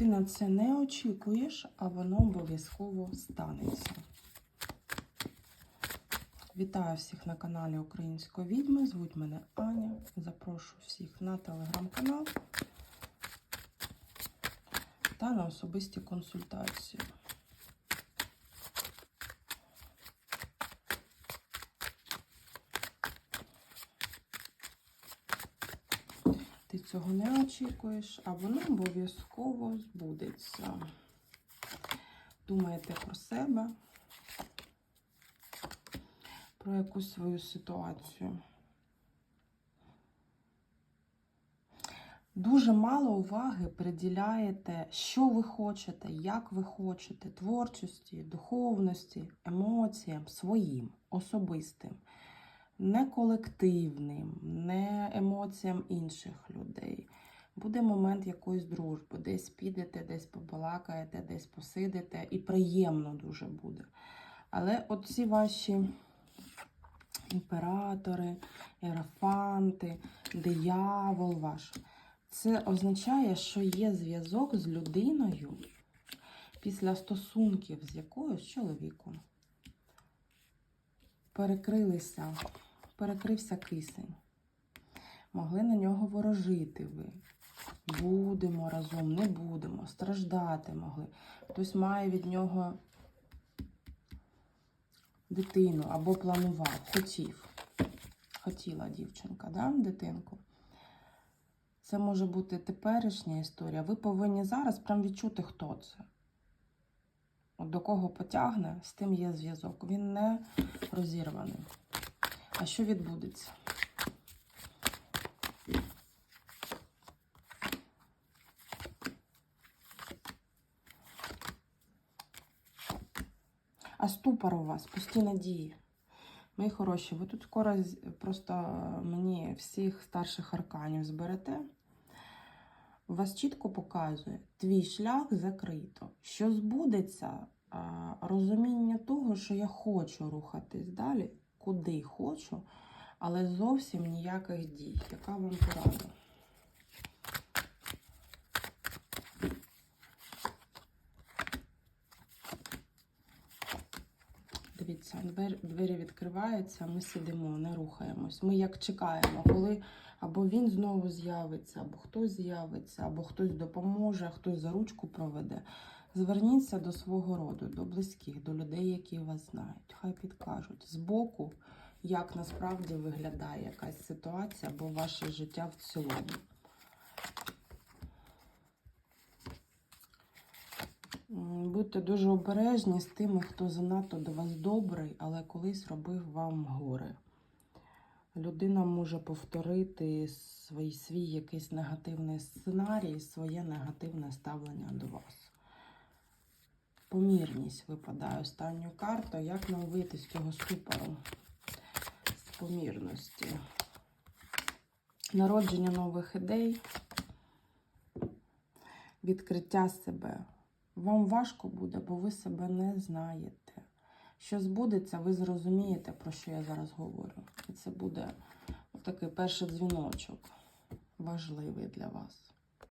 Ти на це не очікуєш, а воно обов'язково станеться. Вітаю всіх на каналі Української відьми. Звуть мене Аня. Запрошую всіх на телеграм-канал та на особисті консультації. Цього не очікуєш, а воно обов'язково збудеться. Думаєте про себе, про якусь свою ситуацію. Дуже мало уваги приділяєте, що ви хочете, як ви хочете, творчості, духовності, емоціям своїм, особистим, не колективним, не емоціям інших людей. Буде момент якоїсь дружби, десь підете, десь побалакаєте, десь посидите, і приємно дуже буде. Але оці ваші імператори, ерафанти, диявол ваш. Це означає, що є зв'язок з людиною після стосунків з якоюсь чоловіком. Перекрилися, перекрився кисень. Могли на нього ворожити ви. Будемо разом, не будемо, страждати могли. Хтось має від нього дитину або планував, хотів. Хотіла дівчинка, да, дитинку. Це може бути теперішня історія. Ви повинні зараз прям відчути, хто це. От до кого потягне, з тим є зв'язок. Він не розірваний. А що відбудеться? А ступор у вас, пусті надії. Мої хороші, ви тут скоро просто мені всіх старших арканів зберете. Вас чітко показує, твій шлях закрито. Що збудеться, розуміння того, що я хочу рухатись далі, куди хочу, але зовсім ніяких дій. Яка вам порада? Дивіться, двері, відкриваються, ми сидимо, не рухаємось. Ми як чекаємо, коли або він знову з'явиться, або хтось з'явиться, або хтось допоможе, хтось за ручку проведе. Зверніться до свого роду, до близьких, до людей, які вас знають. Хай підкажуть збоку, як насправді виглядає якась ситуація або ваше життя в цілому. Будьте дуже обережні з тими, хто занадто до вас добрий, але колись робив вам горе. Людина може повторити свій, свій якийсь негативний сценарій, своє негативне ставлення до вас. Помірність випадає останньою картою. Як нам вийти з цього ступору? З помірності. Народження нових ідей, відкриття себе. Вам важко буде, бо ви себе не знаєте. Що збудеться, ви зрозумієте, про що я зараз говорю. І це буде такий перший дзвіночок, важливий для вас.